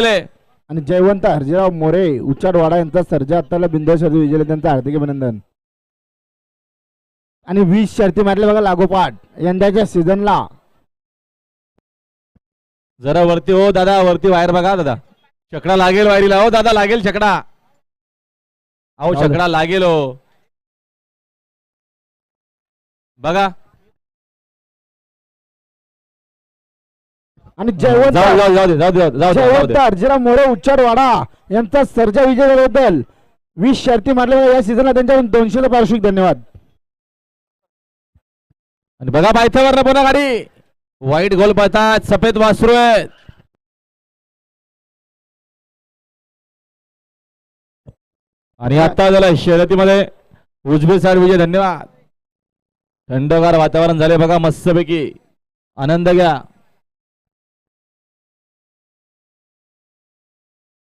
आणि जयवंत हरजीराव मोरे उच्चाडवाडा यांचा सर्जा आत्ताला बिंदू शर्दी विजय त्यांचं हार्दिक अभिनंदन. आणि वीस शर्ती मारले बघा लागोपाठ यंदाच्या सीझनला जरा वरती हो दादा वरती बाहेर बघा दादा. चकडा लागेल वायरीला हो दादा लागेल चकडा अहो. चकडा लागेल हो. बघा. आणि जयवंत हरजीराव मोरे उच्चाडवाडा यांचा सर्जा विजय झाल्याबद्दल वीस शर्ती मारले बघा या सीझनला त्यांच्याकडून दोनशे पारितोषिक धन्यवाद. आणि बघा पायथ्यावर पुन्हा गाडी. वाईट गोल पळतात सफेद वासरू आहेत. आणि आता झालं शर्यतीमध्ये उजवे साईड विजय धन्यवाद. थंडगार वातावरण झाले बघा मस्तपैकी. आनंद घ्या.